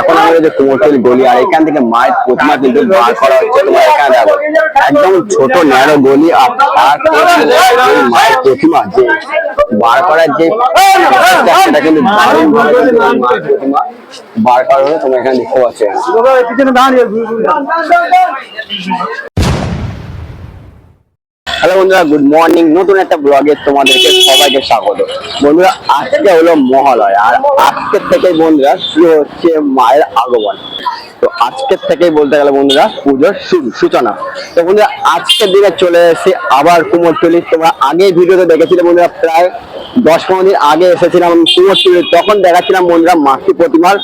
এখন আমরা যে কুমোরটুলি গলি, আর এখান থেকে মায়ের প্রতিমা কিন্তু বার করা হচ্ছে তোমার এখানে দেখো। একদম ছোট ন্যারো গলি, আর তার মায়ের প্রতিমা, যে বার করার যে সেটা কিন্তু বার করা হলে, তোমরা এখানে দেখতে পাচ্ছ হ্যালো বন্ধুরা গুড মর্নিং নতুন একটা ব্লগে তোমাদেরকে সবাইকে স্বাগত। বন্ধুরা, আজকে হলো মহালয়, আর আজকের থেকে বন্ধুরা শুরু হচ্ছে মায়ের আগমন। তো আজকের থেকেই বলতে গেলে বন্ধুরা, পুজোর শুরু সূচনা। তো বন্ধুরা, আজকের দিনে চলে এসেছি আবার কুমোরটুলি। তোমরা আগেই ভিডিওতে দেখেছিলে বন্ধুরা, প্রায় দশ পনেরো দিন আগে এসেছিলাম কুমোরটুলি। তখন দেখাচ্ছিলাম বন্ধুরা মাতৃ প্রতিমার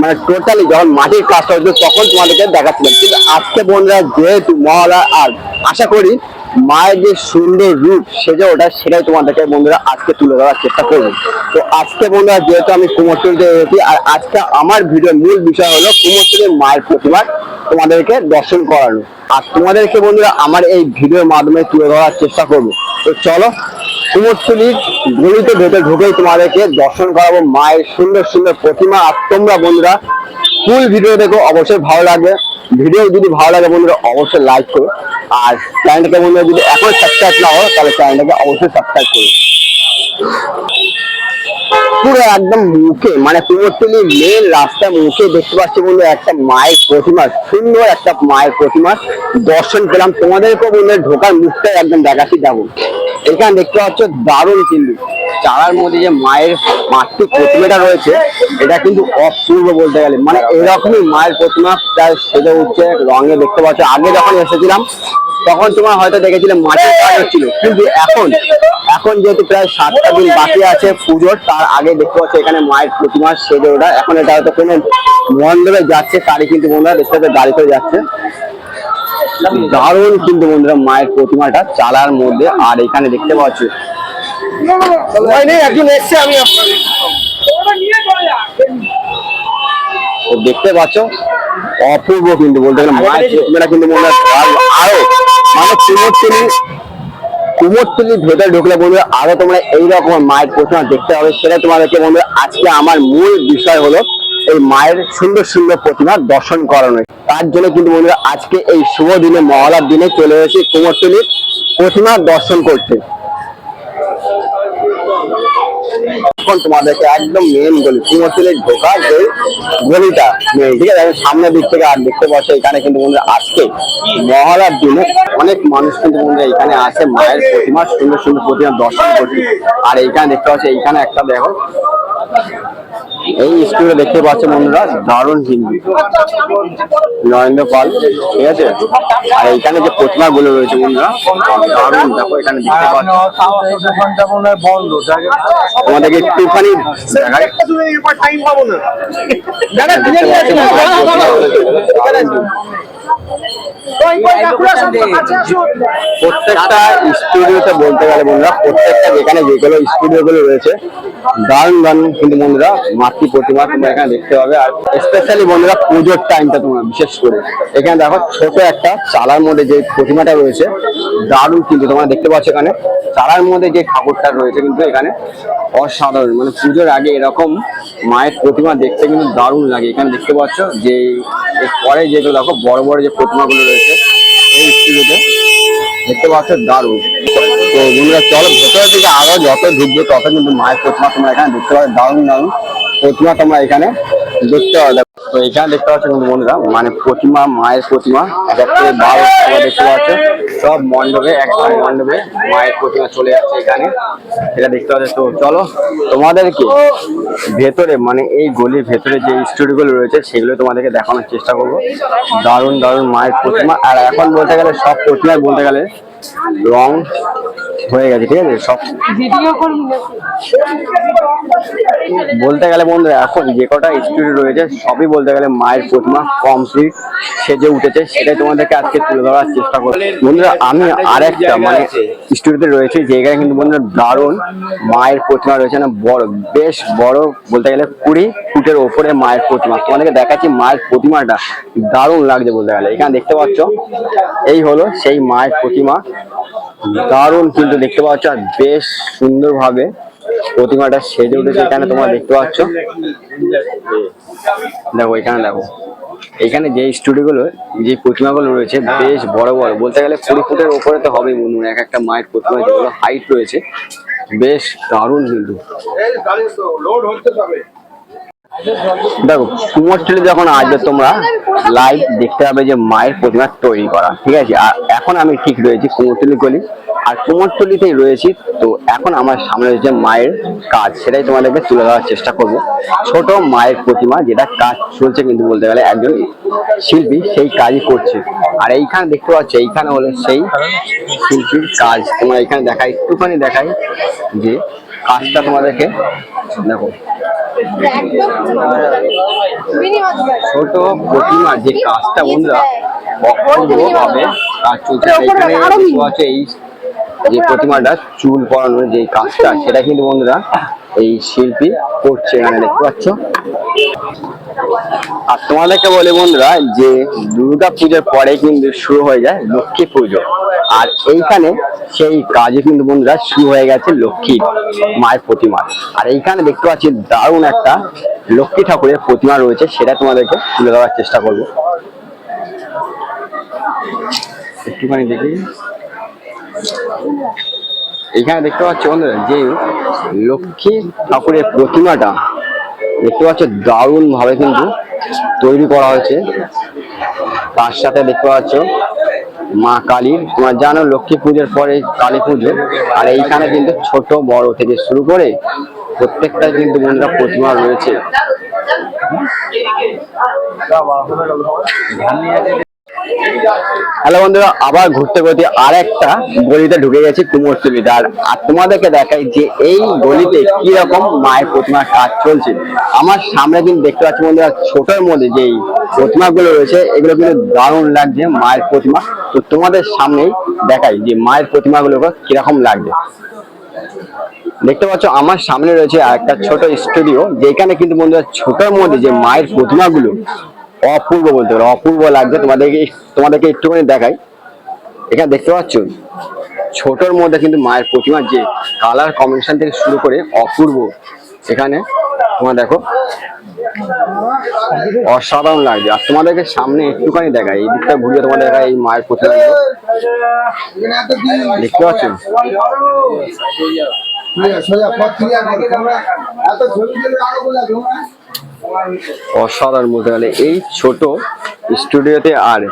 মানে টোটালি যখন মাটির কাজটা হচ্ছে তখন তোমাদেরকে দেখাচ্ছিলাম। কিন্তু আজকে বন্ধুরা, যেহেতু মহালয়, আর আশা করি মায়ের যে সুন্দর রূপ সেজে ওটা, সেটাই তোমাদেরকে বন্ধুরা আজকে তুলে ধরার চেষ্টা করব। তো আজকে বন্ধুরা, যেহেতু আমি কুমোরটুলিতে এসেছি, আর আজকে আমার ভিডিওর মূল বিষয় হলো কুমোরটুলির মায়ের প্রতিমা তোমাদেরকে দর্শন করানো। আর তোমাদেরকে বন্ধুরা, আমার এই ভিডিওর মাধ্যমে তুলে ধরার চেষ্টা করব। তো চলো, কুমোরটুলির গলিতে ভেতরে ঢুকেই তোমাদেরকে দর্শন করাবো মায়ের সুন্দর সুন্দর প্রতিমা। আর তোমরা বন্ধুরা ফুল ভিডিও দেখো, অবশ্যই ভালো লাগবে। ভিডিও যদি ভালো লাগে বন্ধুরা, অবশ্যই লাইক করো। আর চ্যানেলটাকে বন্ধুরা যদি এখন সাবস্ক্রাইব না হয় তাহলে চ্যানেলটাকে অবশ্যই সাবস্ক্রাইব করো। পুরো একদম মুখে মানে কুমোরটুলি মেন রাস্তা মুখে দেখতে পাচ্ছি বন্ধু একটা মায়ের প্রতিমা, সুন্দর একটা মায়ের প্রতিমা। দর্শন পেলাম, তোমাদেরকেও বন্ধু ঢোকার মুখটাই একদম দেখাচ্ছি যাব এখানে দেখতে পাচ্ছ দারুণ কিন্তু। চারার মধ্যে যে মায়ের মাতৃ প্রতিমাটা রয়েছে, এটা কিন্তু অপূর্ব বলতে গেলে। মানে এরকমই মায়ের প্রতিমা প্রায় সেজে উঠছে, রঙে দেখতে পাচ্ছ। আগে যখন এসেছিলাম তখন তোমার হয়তো দেখেছিলে মাটির কাজ হচ্ছিল কিন্তু এখন এখন যেহেতু প্রায় সাতটা দিন বাকি আছে পুজোর তার আগে দেখতে পাচ্ছ এখানে মায়ের প্রতিমা সেজে ওটা এখন এটা হয়তো কোনো মণ্ডপে যাচ্ছে তারই কিন্তু বন্ধুরা দেখতে পাচ্ছে গাড়ি করে যাচ্ছে। দারুণ কিন্তু বন্ধুরা মায়ের প্রতিমাটা চালার মধ্যে। আর এখানে দেখতে পাচ্ছ একজন এসছে আমি তো দেখতে পাচ্ছ অপূর্ব কিন্তু বলতে গেলে মায়ের কিন্তু মনে হয় আরও মানে কুমোরটুলি কুমোরটুলির ভেতরে ঢুকলে বন্ধুরা আরও তোমরা এইরকম মায়ের প্রতিমা দেখতে হবে। সেটা তোমাদেরকে বন্ধুরা আজকে আমার মূল বিষয় হলো এই মায়ের সুন্দর সুন্দর প্রতিমা দর্শন করানো। তার জন্য কিন্তু বন্ধুরা আজকে এই শুভ দিনে মহলার দিনে চলে এসেছি কুমোরটুলির প্রতিমা দর্শন করতে। এখন তোমাদেরকে একদম মেন গলি কুমোরটুলির ঢোকার যে গলিটা মেন ঠিক আছে? সামনের দিক থেকে আর দেখতে পাচ্ছ এখানে কিন্তু বন্ধুরা আজকে মহালার দিনে অনেক মানুষ কিন্তু বন্ধুরা এখানে আসে, মায়ের প্রতিমা, সুন্দর সুন্দর প্রতিমা, দর্শন করতে আর এইখানে দেখতে পাচ্ছ, এইখানে একটা দেখো এই স্কুলে দেখতে পাচ্ছ বন্ধুরা দারুণ হিন্দি। নরেন্দ্র পাল ঠিক আছে? আর এইখানে যে প্রতিমা গুলো রয়েছে বন্ধুরা দারুণ। দেখো এখানে দেখতে পাচ্ছ। তোমাদেরকে একটুখানি দেখাই। প্রত্যেকটা স্টুডিওতে বলতে গেলে বন্ধুরা প্রত্যেকটা যেখানে যেগুলো স্টুডিও গুলো রয়েছে দারুণ দারুণ কিন্তু বন্ধুরা মাতৃ প্রতিমা তোমরা এখানে দেখতে পাবে। আর স্পেশালি বন্ধুরা পুজোর টাইমটা তোমরা বিশেষ করে। এখানে দেখো ছোট একটা চালার মধ্যে যে প্রতিমাটা রয়েছে দারুণ কিন্তু তোমরা দেখতে পাচ্ছ এখানে। চালার মধ্যে যে ঠাকুরটা রয়েছে কিন্তু এখানে অসাধারণ। মানে পুজোর আগে এরকম মায়ের প্রতিমা দেখতে কিন্তু দারুণ লাগে। এখানে দেখতে পাচ্ছ যে এর পরে যেগুলো দেখো বড় বড় যে প্রতিমাগুলো রয়েছে এই স্টুডিওতে দেখতে পাচ্ছ দারুণ। তো বন্ধুরা, চলো, ভেতরের দিকে আরও যত ঢুকবে তত কিন্তু মায়ের প্রতিমা তোমরা এখানে দেখতে পাবে। দারুণ দারুণ প্রতিমা তোমরা এখানে দেখতে পাবে তো এখানে দেখতে পাচ্ছ কিন্তু বন্ধুরা মানে প্রতিমা, মায়ের প্রতিমা, এক দেখতে পাচ্ছ। সব মণ্ডপে, এক এক মণ্ডপে মায়ের প্রতিমা চলে যাচ্ছে এখানে। এটা দেখতে পাচ্ছ। তো চলো তোমাদেরকে ভেতরে মানে এই গলির ভেতরে যে স্টুডিওগুলো রয়েছে, সেগুলো তোমাদেরকে দেখানোর চেষ্টা করব। দারুণ দারুণ মায়ের প্রতিমা। আর এখন বলতে গেলে সব প্রতিমায় বলতে গেলে রং হয়ে গেছে ঠিক আছে? সব বলতে গেলে বন্ধু এখন যে কটা স্টুডিও রয়েছে সবই বলতে গেলে মায়ের প্রতিমা কমপ্লিট সেজে উঠেছে সেটাই তোমাদেরকে আজকে তুলে ধরার চেষ্টা করব বন্ধুরা আমি আরেকটা মানে স্টুডিওতে রয়েছে যেখানে কিন্তু বন্ধুরা দারুণ মায়ের প্রতিমা রয়েছে না বড় বেশ বড় বলতে গেলে কুড়ি ফুটের ওপরে মায়ের প্রতিমা। তোমাদেরকে দেখাচ্ছি মায়ের প্রতিমাটা দারুণ লাগছে বলতে গেলে। এখানে দেখতে পাচ্ছ এই হলো সেই মায়ের প্রতিমা। দারুণ কিন্তু দেখতে পাচ্ছ, আর বেশ সুন্দরভাবে প্রতিমাটা সেজে উঠেছে। এখানে তোমরা দেখতে পাচ্ছ। দেখো, এখানে দেখো। এখানে যে স্টুডিওগুলো, যে প্রতিমাগুলো রয়েছে, বেশ বড় বড়। বলতে গেলে কুড়ি ফুটের ওপরে তো হবেই হয় এক একটা মায়ের প্রতিমা, যেগুলো হাইট রয়েছে, বেশ দারুণ কিন্তু। দেখো কুমোরটুলি যখন আসবে তোমরা লাইভ দেখতে পাবে যে মায়ের প্রতিমা তৈরি করা, ঠিক আছে? আর এখন আমি ঠিক রয়েছি কুমোরটুলি গলি। আর কুমোরটুলিতেই রয়েছি, তো এখন আমার সামনে রয়েছে মায়ের কাজ, সেটাই তোমাদেরকে তুলে ধরার চেষ্টা করব। ছোট মায়ের প্রতিমা, যেটা কাজ চলছে কিন্তু বলতে গেলে একজন শিল্পী সেই কাজই করছে। আর এইখানে দেখতে পাচ্ছ, এইখানে হলো সেই শিল্পীর কাজ। তোমরা এখানে দেখাই, একটুখানি দেখাই যে কাজটা তোমাদেরকে, দেখো ছোট প্রতিমা যে কাজটা বন্ধুরা অপূর্ব ভাবে কাজ চলছে। পাচ্ছ এই যে প্রতিমাটা চুল পরানোর যে কাজটা সেটা কিন্তু বন্ধুরা এই শিল্পী করছে এখানে দেখতে পাচ্ছ? আর তোমাদেরকে বলে বন্ধুরা যে দুর্গা পুজোর পরে কিন্তু শুরু হয়ে যায় লক্ষ্মী পুজো। আর এইখানে সেই কাজে কিন্তু বন্ধুরা শুরু হয়ে গেছে লক্ষ্মী মায়ের প্রতিমা। আর এইখানে দেখতে পাচ্ছি দারুণ একটা লক্ষ্মী ঠাকুরের প্রতিমা রয়েছে, সেটা তোমাদেরকে তুলে দেওয়ার চেষ্টা করব। একটুখানি দেখি। এখানে দেখতে পাচ্ছ বন্ধুরা যে লক্ষ্মী ঠাকুরের প্রতিমাটা, দেখতে পাচ্ছ দারুণ ভাবে কিন্তু তৈরি করা হয়েছে। তার সাথে দেখতে পাচ্ছ মা কালীর, তোমার জানো লক্ষ্মী পুজোর পরে কালী পুজো। আর এইখানে কিন্তু ছোট, বড় থেকে শুরু করে প্রত্যেকটা কিন্তু বন্ধুরা প্রতিমা রয়েছে। হ্যালো বন্ধুরা, আবার ঘুরতে ঘুরতে আর একটা গলিতে ঢুকে গেছি কুমোরটুলিতে আর আর তোমাদেরকে দেখাই যে এই গলিতে কি রকম মায়ের প্রতিমার কাজ চলছে। আমার সামনে কিন্তু দেখতে পাচ্ছি বন্ধুরা, ছোটর মধ্যে যেই প্রতিমাগুলো রয়েছে, এগুলো কিন্তু দারুণ লাগছে মায়ের প্রতিমা। তো তোমাদের সামনেই দেখাই যে মায়ের প্রতিমাগুলো কীরকম লাগছে। দেখতে পাচ্ছ, আমার সামনে রয়েছে একটা ছোট স্টুডিও, যেখানে কিন্তু বন্ধুরা ছোটর মধ্যে যে মায়ের প্রতিমাগুলো অপূর্ব বলতে পারো, অপূর্ব লাগছে তোমাদেরকে তোমাদেরকে একটুখানি দেখাই। এখানে দেখতে পাচ্ছ, ছোটর মধ্যে কিন্তু মায়ের প্রতিমার যে কালার কম্বিনেশন থেকে শুরু করে অপূর্ব। এখানে তোমার দেখো, অসাধারণ লাগছে। আর তোমাদেরকে সামনে একটুখানি দেখাই, এই দিকটা ঘুরিয়ে তোমাদের দেখাই, এই মায়ের প্রতিমা দেখতে পাচ্ছ? অসাধারণ বলতে গেলে এই ছোট স্টুডিওতে আর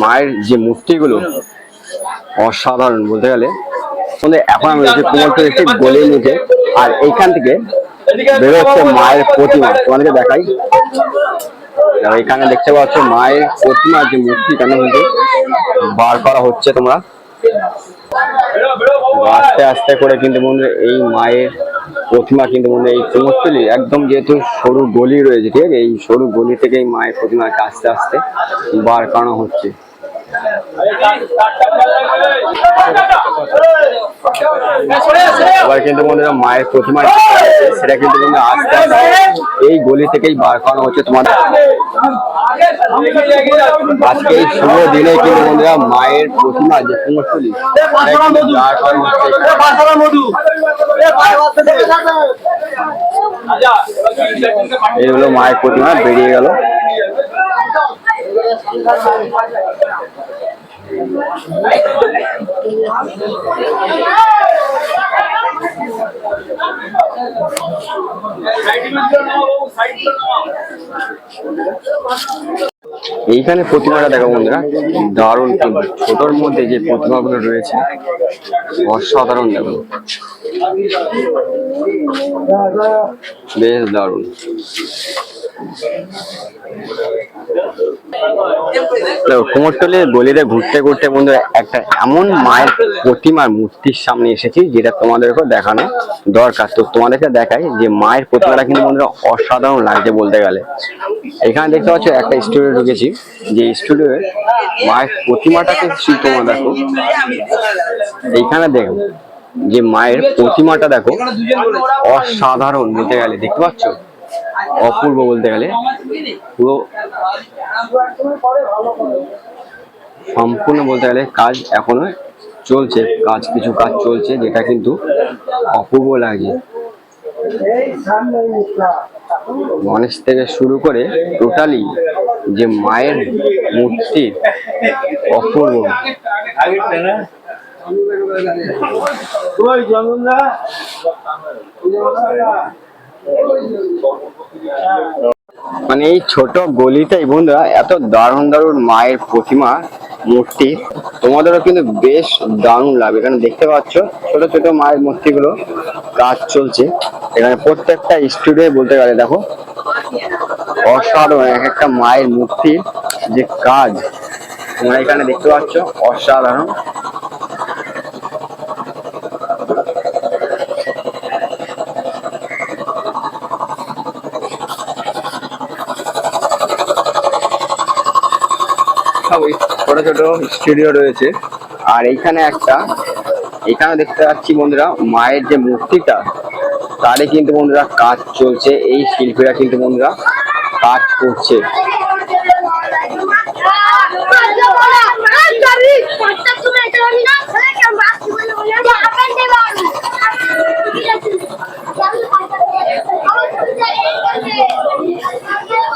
মায়ের যে মূর্তিগুলো, অসাধারণ বলতে গেলে। এখন আমি রয়েছে কুমোরটুলি একটি গলির নিচে আর এইখান থেকে বেরোচ্ছে মায়ের প্রতিমা। তোমাদেরকে দেখাই। এখানে দেখতে পাচ্ছ মায়ের প্রতিমা যে মূর্তি কেন কিন্তু বার করা হচ্ছে তোমরা। আস্তে আস্তে করে কিন্তু মনে এই মায়ের প্রতিমা কিন্তু মনে এই কুমোরতলি একদম যেহেতু সরু গলি রয়েছে, ঠিক আছে? এই সরু গলি থেকে এই মায়ের প্রতিমাকে আস্তে আস্তে বার হচ্ছে। কিন্তু বন্ধুরা মায়ের প্রতিমা সেটা কিন্তু বন্ধুরা আস্তে আস্তে এই গলি থেকেই বার করানো হচ্ছে তোমাদের। আজকে এই দিনে কিন্তু বন্ধুরা মায়ের প্রতিমা যে করানো হচ্ছে। এই হলো মায়ের প্রতিমা, বেরিয়ে গেল। সাইড এইখানে প্রতিমাটা দেখো বন্ধুরা দারুণ কিন্তু। ছোটর মধ্যে যে প্রতিমাগুলো রয়েছে অসাধারণ দেখো। বেশ দারুণ। দেখো, কুমোরটুলির গলিতে ঘুরতে ঘুরতে বন্ধুরা একটা এমন মায়ের প্রতিমার মূর্তির সামনে এসেছি যেটা তোমাদেরকে দেখানো দরকার। তো তোমাদেরকে দেখাই যে মায়ের প্রতিমাটা কিন্তু বন্ধুরা অসাধারণ লাগছে বলতে গেলে। এখানে দেখতে পাচ্ছ একটা স্টুডিও ঢুকেছি। যে স্টুডিও মায়ের প্রতিমাটাকে তোমরা দেখো? এইখানে দেখো, যে মায়ের প্রতিমাটা দেখো, অসাধারণ বলতে গেলে, দেখতে পাচ্ছ? অপূর্ব বলতে গেলে, পুরো সম্পূর্ণ বলতে গেলে কাজ এখনও চলছে, কাজ, কিছু কাজ চলছে, যেটা কিন্তু অপূর্ব লাগে গণেশ থেকে শুরু করে টোটালি যে মায়ের মূর্তি অপূর্ব। মানে এই ছোট গলিতেই বন্ধুরা এত দারুণ দারুণ মায়ের প্রতিমা, মূর্তি। তোমাদেরও কিন্তু বেশ দারুণ লাগবে। এখানে দেখতে পাচ্ছ ছোট ছোট মায়ের মূর্তিগুলো কাজ চলছে। এখানে প্রত্যেকটা স্টুডিও বলতে গেলে দেখো অসাধারণ এক একটা মায়ের মূর্তির যে কাজ। তোমরা এখানে দেখতে পাচ্ছ অসাধারণ। ছোট ছোট স্টুডিও রয়েছে। আর এইখানে একটা এখানে দেখতে পাচ্ছি বন্ধুরা মায়ের যে মূর্তিটা তারে কিন্তু বন্ধুরা কাজ চলছে। এই শিল্পীরা কিন্তু বন্ধুরা করছে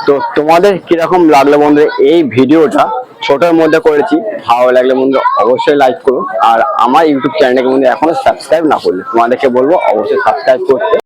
তো তোমাদের কীরকম লাগল বন্ধুরা এই ভিডিওটা? ছোটোর মধ্যে করেছি। ভালো লাগলে বন্ধু অবশ্যই লাইক করো। আর আমার ইউটিউব চ্যানেলকে বন্ধু এখনও সাবস্ক্রাইব না করলে তোমাদেরকে বলব অবশ্যই সাবস্ক্রাইব করতে।